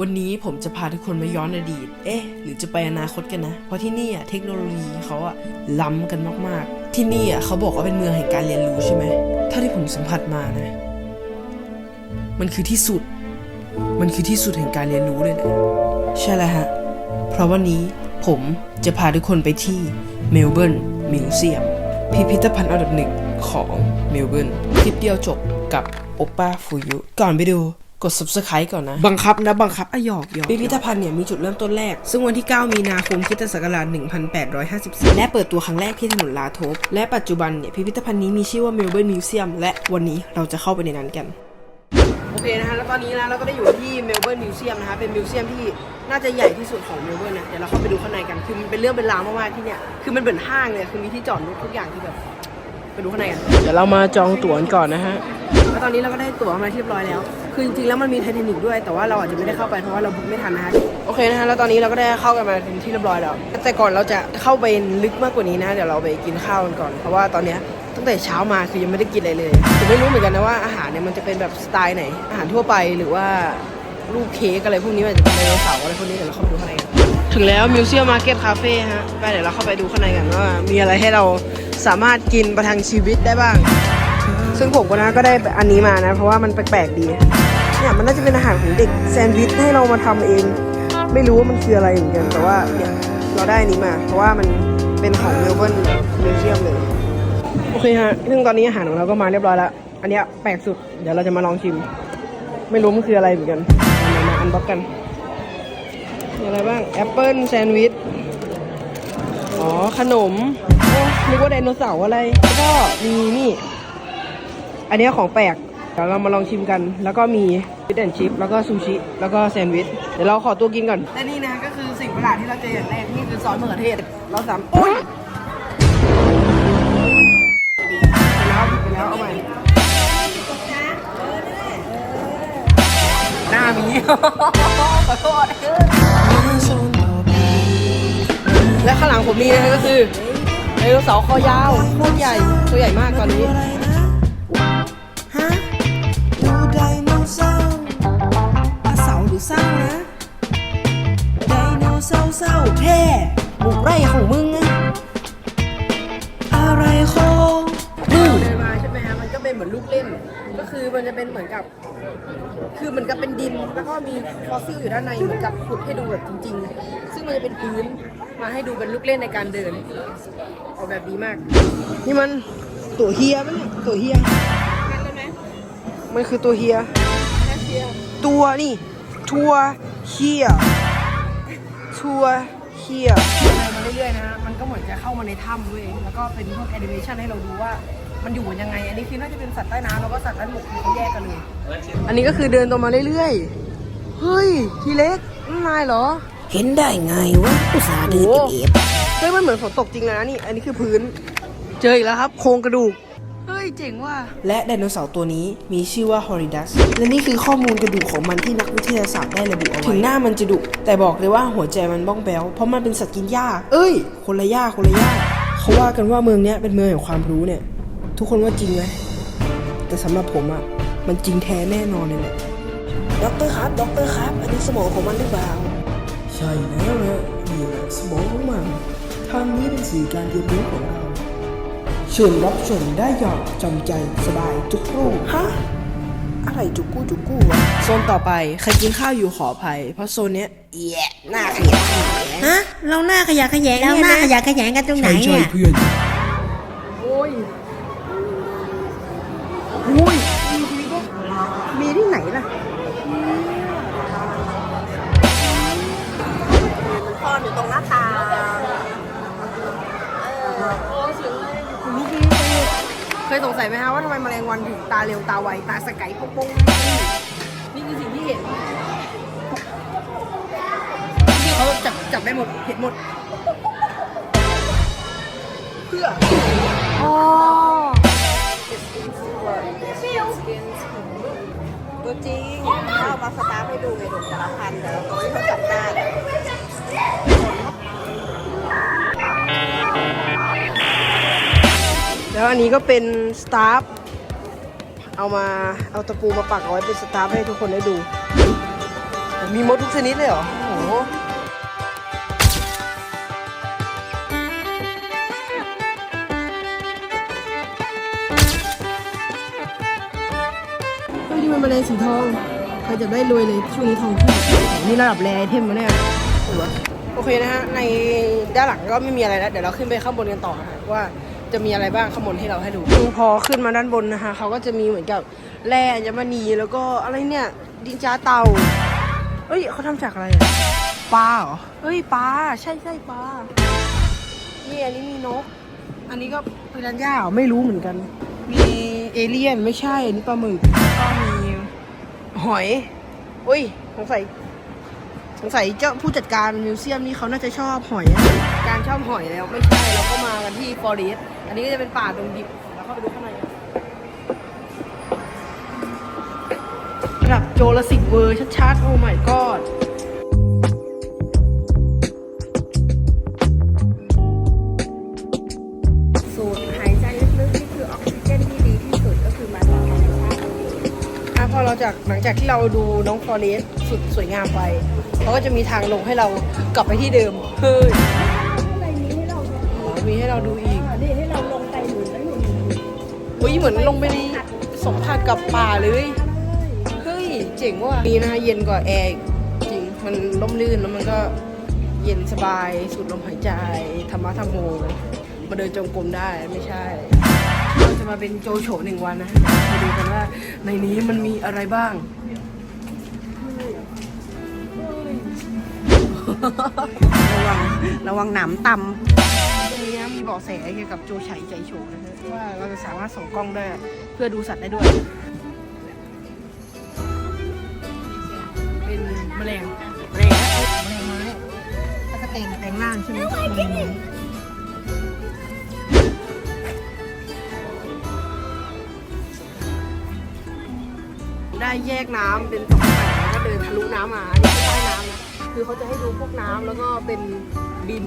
วันนี้ผมจะพาทุกคนมาย้อนอดีต เอ๊ะ หรือจะไปอนาคตกันนะ เพราะที่นี่อะเทคโนโลยีเขาอะล้ำกันมากๆ ที่นี่อะเขาบอกว่าเป็นเมืองแห่งการเรียนรู้ใช่ไหมเท่าที่ผมสัมผัสมานะ มันคือที่สุด มันคือที่สุดแห่งการเรียนรู้เลยแหละใช่แล้วฮะ เพราะวันนี้ผมจะพาทุกคนไปที่เมลเบิร์นมิวเซียมพิพิธภัณฑ์อันดับหนึ่งของเมลเบิร์นคลิปเดียวจบกับโอป้าฟูยุ ก่อนไปดู กด subscribe ก่อนนะ บังคับนะ บังคับอะหยอกหยอกพิพิธภัณฑ์เนี่ยมีจุดเริ่มต้นแรก ซึ่งวันที่ 9 มีนาคมคริสตศักราช1854 และเปิดตัวครั้งแรกที่ถนนลาโทปและปัจจุบันเนี่ยพิพิธภัณฑ์นี้มีชื่อว่าเมลเบิร์นมิวเซียมและวันนี้เราจะเข้าไปในนั้นกัน โอเคนะฮะแล้วตอนนี้นะเราก็ได้อยู่ที่เมลเบิร์นมิวเซียมนะคะเป็นมิวเซียมที่น่าจะใหญ่ที่สุดของเมลเบิร์นนะเดี๋ยวเราเข้าไปดูข้างในกันคือมันเป็นเรื่องเป็นราวมากๆที่เนี่ยคือมันเหมือนห้างเลยคือมีที่จอดรถทุกอย่างที่แบบไปดูข้างในกันเดี๋ยวเรามาจองตั๋วกันก่อนนะฮะแล้วตอนนี้เราก็ได้ตั๋วมาที่เรียบร้อยแล้ว คือจริงๆแล้วมันมีไททานิกด้วย แต่ว่าเราอาจจะไม่ได้เข้าไปเพราะว่าเราบุ๊กไม่ทันนะฮะโอเคนะฮะแล้วตอนนี้เราก็ได้เข้ากันมาเป็นที่เรียบร้อยแล้ว แต่ก่อนเราจะเข้าไปลึกมากกว่านี้นะ เดี๋ยวเราไปกินข้าวกันก่อน เพราะว่าตอนเนี้ยตั้งแต่เช้ามาคือยังไม่ได้กินอะไรเลยผมไม่รู้เหมือนกันนะว่าอาหารเนี่ยมันจะเป็นแบบสไตล์ไหน อาหารทั่วไปหรือว่ารูปเค้กอะไรพวกนี้มันจะเป็นไดโนเสาร์อะไรพวกนี้เดี๋ยวเราเข้าไปดูข้างในกันถึงแล้วมิวเซียมมาร์เก็ตคาเฟ่ฮะไปเดี๋ยวเราเข้าไปดูข้างในกันว่ามีอะไรให้เราสามารถกินประทังชีวิตได้บ้าง ซึ่งผมก็นะก็ได้อันนี้มานะ เพราะว่ามันแปลกๆดี เนี่ยมันน่าจะเป็นอาหารของเด็กแซนด์วิชให้เรามาทำเอง ไม่รู้ว่ามันคืออะไรเหมือนกัน แต่ว่าเนี่ยเราได้นี้มา เพราะว่ามันเป็นของเมลเบิร์นมิวเซียมเลย โอเคฮะ ซึ่งตอนนี้อาหารของเราก็มาเรียบร้อยแล้ว อันนี้แปลกสุด เดี๋ยวเราจะมาลองชิม ไม่รู้มันคืออะไรเหมือนกัน มามาอันบ็อกกันมีอะไรบ้าง แอปเปิลแซนด์วิช อ๋อ ขนมนึกว่าไดโนเสาร์อะไรแล้วก็มีนี่ อันนี้ของแปลกเดี๋ยวเรามาลองชิมกัน แล้วก็มี ฟิชแอนชิพแล้วก็ซูชิ แล้วก็แซนด์วิช เดี๋ยวเราขอตัวกินก่อน และนี่นะก็คือสิ่งประหลาดที่เราเจออย่างแรกนี่คือซอสมะเขือเทศ เราสามโอ๊ยไปแล้วไปแล้วเอาใหม่หน้ามี ขอโทษและข้างหลังผมนี่นะก็คือไดโนเสาร์คอยาวโคตรใหญ่ตัวใหญ่มากตอนนี้ ของมึงอะอะไรของมึง เดินมาใช่ไหมฮะมันก็เป็นเหมือนลูกเล่น ก็คือมันจะเป็นเหมือนกับ คือเหมือนกับเป็นดิน แล้วก็มีฟอสซิลอยู่ด้านในเหมือนกับขุดให้ดูแบบจริง ๆ ซึ่งมันจะเป็นพื้นมาให้ดูเป็นลูกเล่นในการเดิน ออกแบบดีมาก นี่มันตัวเฮียปะเนี่ยตัวเฮียมันคือตัวเฮียตัวนี่ทัวเฮียทัว เฮียมาเรื่อยๆนะฮะมันก็เหมือนจะเข้ามาในถ้ำด้วยแล้วก็เป็นพวกแอนิเมชันให้เราดูว่ามันอยู่กันยังไง อันนี้คือน่าจะเป็นสัตว์ใต้น้ำแล้วก็สัตว์ด้านบกเขาแยกกันเลย อันนี้ก็คือเดินตรงมาเรื่อยๆ เฮ้ย ทีเล็กนั่นนายเหรอ เห็นได้ไงวะอุตส่าห์เดินเก็บเฮ้ยมันเหมือนฝนตกจริงนะนี่ อันนี้คือพื้น เจออีกแล้วครับ โครงกระดูก เฮ้ยเจ๋งว่ะ และไดโนเสาร์ตัวนี้มีชื่อว่าฮอริดัส และนี่คือข้อมูลกระดูกของมันที่นักวิทยาศาสตร์ได้ระบุเอาไว้ ถึงหน้ามันจะดุ แต่บอกเลยว่าหัวใจมันบ้องแบ้วเพราะมันเป็นสัตว์กินหญ้า เอ้ย คนละหญ้าคนละหญ้า เขาว่ากันว่าเมืองเนี้ยเป็นเมืองแห่งความรู้เนี่ย ทุกคนว่าจริงไหม แต่สำหรับผมอะมันจริงแท้แน่นอนเลยแหละด็อกเตอร์ครับด็อกเตอร์ครับ อันนี้สมองของมันหรือเปล่า ใช่แล้วนะนี่แหละสมองของมันทางนี้เป็นสื่อการเรียนรู้ของเรา เชิญรับชมได้อย่างจำใจสบายทุกรูปฮะ อะไรจุกกู้จุกกู้วะโซนต่อไป ใครกินข้าวอยู่ขออภัย เพราะโซนเนี้ยเอียหน้าขยะแขยงฮะ เราหน้าขยะแขยงเราเนี่ยหน้านะขยะแขยงกันตรงไหนเนี่ย เพื่อน ยสงสัยไหมฮะว่าทำไมแมลงวันถึงตาเร็วตาไวตาสกายปงปงนี่คือสิ่งที่เห็นที่เขาจับจับได้หมดเห็นหมด เพื่ออ๋อ ตัวจริงถ้าเอามาสตาร์ทให้ดูไงดูแต่ละพันแต่ละตัวที่เขาจับได้ แล้วอันนี้ก็เป็นสตาฟเอามาเอาตะปูมาปักเอาไว้เป็นสตาฟให้ทุกคนได้ดู มีมดทุกชนิดเลยเหรอ โอ้โหเฮ้ยนี่มันแมลงสีทองใครจะได้รวยเลยช่วงนี้ทองขึ้นนี่ระดับแรไอเทมมาเนี่ยโอเคนะฮะในด้านหลังก็ไม่มีอะไรแล้วเดี๋ยวเราขึ้นไปข้างบนกันต่อนะฮะว่า จะมีอะไรบ้างข้างบนให้เราให้ดูพอขึ้นมาด้านบนนะคะเขาก็จะมีเหมือนกับแร่อัญมณีแล้วก็อะไรเนี่ยดินจ้าเตาเอ้ยเขาทำจากอะไรอะปลาเหรอเฮ้ยปลาใช่ใช่ปลานี่อันนี้มีนก อันนี้ก็ปิรันย่าเหรอไม่รู้เหมือนกัน มีเอเลี่ยนไม่ใช่อันนี้ปลาหมึกก็มีหอยอุ้ยสงสัยสงสัยเจ้าผู้จัดการมิวเซียมนี่เขาน่าจะชอบหอยอะการชอบหอยแล้วไม่ใช่เราก็มากันที่ฟอเรสต์ อันนี้ก็จะเป็นป่าดงดิบแล้วเข้าไปดูข้างในกันระดับโจลสิกเวอร์ชัดๆ โอ้ my god สูดหายใจลึกๆ นี่คือออกซิเจนที่ดีที่สุดก็คือมาจากธรรมชาติอะพอเราจากหลังจากที่เราดูน้องฟอเรสต์สุดสวยงามไปเขาก็จะมีทางลงให้เรากลับไปที่เดิมเฮ้ยอะไรนี้ให้เราอ๋อมีให้เราดูอีก เฮ้ยเหมือนลงไปในสัมผัสกับป่าเลย เฮ้ย เจ๋งว่ะนี่นะเย็นกว่าแอร์จริง มันร่มรื่นแล้วมันก็เย็นสบายสูดลมหายใจธรรมะธรรมโมมาเดินจงกรมได้ไม่ใช่เราจะมาเป็นโจโฉหนึ่งวันนะมาดูกันว่าในนี้มันมีอะไรบ้างระวังระวังหนามตตรง นี้นะมีเบาะแสเกี่ยวกับโจไฉใจโฉนะฮะว่าเราจะสามารถส่องกล้องได้เพื่อดูสัตว์ได้ด้วย เป็นแมลงแมลงนะแมลงไม้แล้วก็แต่งแต่งร่างใช่ไหมมลงได้แยกน้ำเป็นสองฝั่งแล้วก็เดินทะลุน้ำมา คือเขาจะให้ดูพวกน้ำแล้วก็เป็นบิน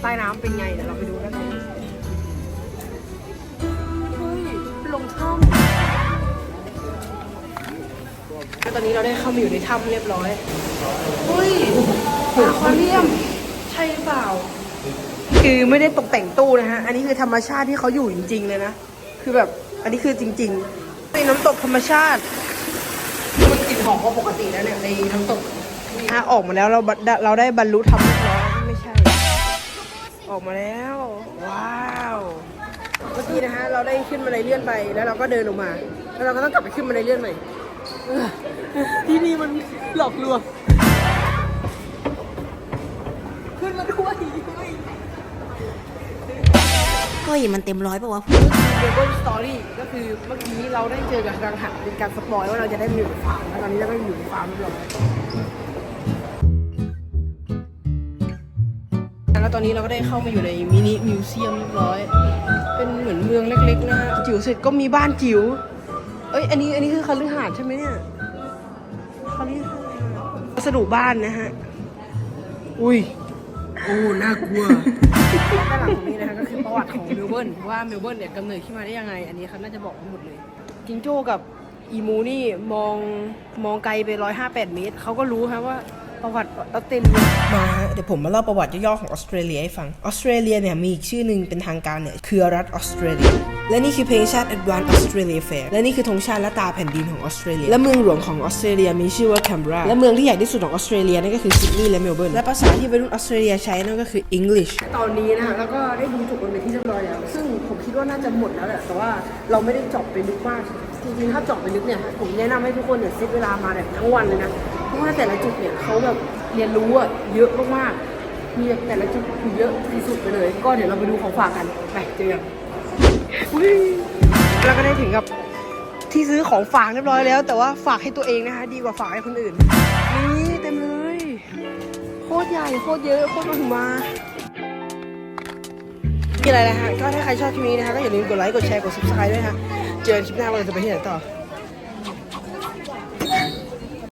ใต้น้ำเป็นไงเดี๋ยวเราไปดูกันเลยเฮ้ยลงถ้ำแล้วตอนนี้เราได้เข้ามาอยู่ในถ้ำเรียบร้อยเฮ้ยอะควาเรียมใช่หรือเปล่า คือไม่ได้ตกแต่งตู้นะฮะ อันนี้คือธรรมชาติที่เขาอยู่จริง ๆ เลยนะ คือแบบอันนี้คือจริงๆเป็นน้ำตกธรรมชาติ มันกลิ่นหอมกว่าปกติแล้วเนี่ยในน้ำตก อะออกมาแล้วเราบัดเราได้บรรลุธรรมเรียบร้อยไม่ใช่ ออกมาแล้ว ว้าวเมื่อกี้นะฮะเราได้ขึ้นบันไดเลื่อนไปแล้วเราก็เดินลงมา แล้วเราก็ต้องกลับไปขึ้นบันไดเลื่อนใหม่เออที่นี่มันหลอกลวงขึ้นมาด้วยำเฮ้ยมันเต็มร้อยป่าวะเบเบิลสตอรี่ก็คือเมื่อกี้เราได้เจอกับกังหันเป็นการสปอยว่าเราจะได้มาอยู่ในฟาร์มแล้วตอนนี้เราก็อยู่ในฟาร์มเรียบร้อย ตอนนี้เราก็ได้เข้ามาอยู่ในมินิมิวเซียมเรียบร้อย เป็นเหมือนเมืองเล็กๆนะฮะจิ๋วเสร็จก็มีบ้านจิ๋ว เอ้ย อันนี้อันนี้คือคฤหาสน์ใช่ไหมเนี่ยคฤหาสน์วัสดุบ้านนะฮะ อุ้ย โอ้ น่ากลัวด้านหลังตรงนี้นะคะก็คือประวัติของเมลเบิร์นว่าเมลเบิร์นเนี่ยกำเนิดขึ้นมาได้ยังไง อันนี้เขาน่าจะบอกไว้หมดเลย จิงโจ้กับอีมูนี่มองมองไกลไปร้อยห้าแปดเมตรเขาก็รู้ครับว่า ประวัติออสเตรเลียมาเดี๋ยวผมมาเล่าประวัติย่อๆของออสเตรเลียให้ฟัง ออสเตรเลียเนี่ยมีอีกชื่อหนึ่งเป็นทางการเนี่ยคือรัฐออสเตรเลีย และนี่คือเพลงชาติ Advanced Australia Fair และนี่คือธงชาติและตาแผ่นดินของออสเตรเลีย และเมืองหลวงของออสเตรเลียมีชื่อว่าแคนเบรา และเมืองที่ใหญ่ที่สุดของออสเตรเลียนั่นก็คือซิดนีย์และเมลเบิร์น และภาษาที่วัยรุ่นออสเตรเลียใช้นั่นก็คือ English ตอนนี้นะคะแล้วก็ได้ดูจบกันไปที่เรียบร้อยแล้ว ซึ่งผมคิดว่าน่าจะหมดแล้วแหละ แต่ว่าเราไม่ได้เจบไปลึกมาก จริงๆ ถ้าเจบไปลึกเนี่ย ผมแนะนำให้ทุกคนเนี่ยเซตเวลามาแบบทั้งวันเลยนะ เพราะว่าแต่ละจุดเนี่ยเขาแบบเรียนรู้อะเยอะมากๆมีแบบแต่ละจุดคือเยอะที่สุดไปเลย ก็เดี๋ยวเราไปดูของฝากกันไปเจอกันอุ๊ยแล้วก็ได้ถึงกับที่ซื้อของฝากเรียบร้อยแล้ว แต่ว่าฝากให้ตัวเองนะคะดีกว่าฝากให้คนอื่นนี่เต็มเลยโคตรใหญ่โคตรเยอะโคตรมาถึงมามีอะไรนะฮะก็ถ้าใครชอบคลิปนี้นะคะก็อย่าลืมกดไลค์กดแชร์กด subscribe ด้วยนะคะเจอกันคลิปหน้าว่าเราจะไปที่ไหนต่อ